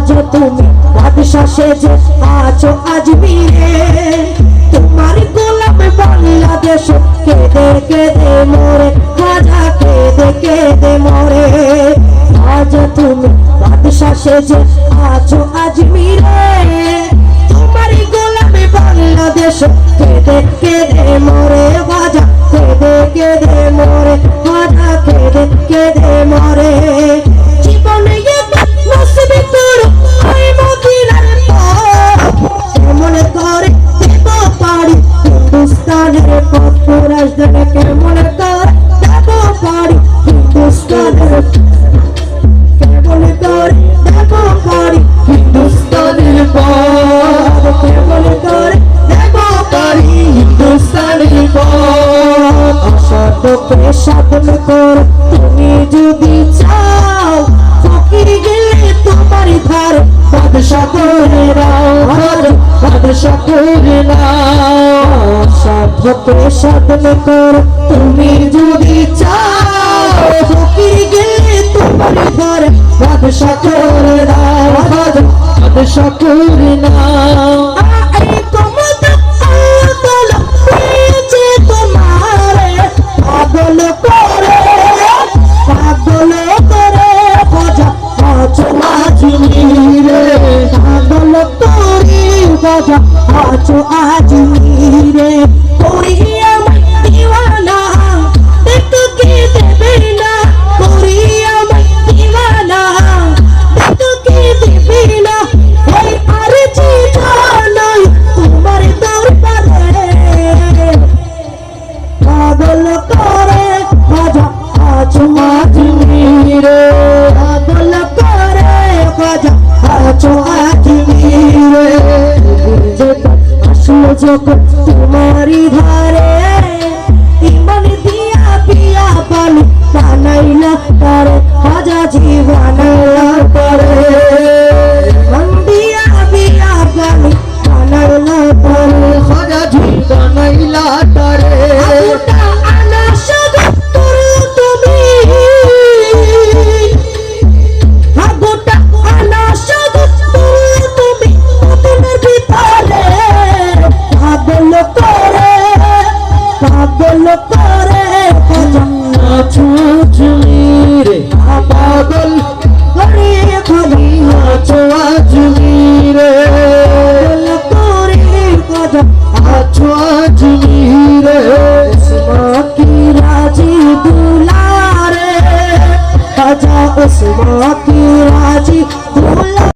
আজ তুমি বাদশা সেজে আছো আজমিরে তোমার গোলাম বাংলাদেশ, কেঁদে কেঁদে মরে খাজা কেঁদে কেঁদে মরে। আজ তুমি বাদশা সেজে আছো আজমিরে তোমার গোলাম বাংলাদেশ, কেঁদে কেঁদে মরে। খাজা কেঁদে কেঁদে মরে খাজা কেঁদে কেঁদে অসত সাধন কর, তুমি যদি চাও ফকির গেলে তোমার ধার, বাদশা করে নাও বাদশা করে নাও। সাধকে সাধন কর, তুমি যদি চাও ফকির গেলে তোমার ধার, বাদশা করে নাও বাদশা করে নাও। বাজা আছো আজমিরে করি আমার দিওয়ানা দেখো কে দেবে না। করি আমার দিওয়ানা দেখো কে দেবে না। এই আর জি জানাই তোমার দরবারে। পাগল করে বাজা আছো আজমিরে পাগল সুযোগ তোমারি ধারে, ইমন দিয়া পিয়া পানি বানাইলা তারে, হাজা জীবনাইলা তারে। মন দিয়া পিয়া পানি বানাইলা তারে, হাজা জীবনাইলা তারে। ঝুঝুরি রে পাগল করে খালি নাচো আজমি রে তোরে কথা আছো আজমি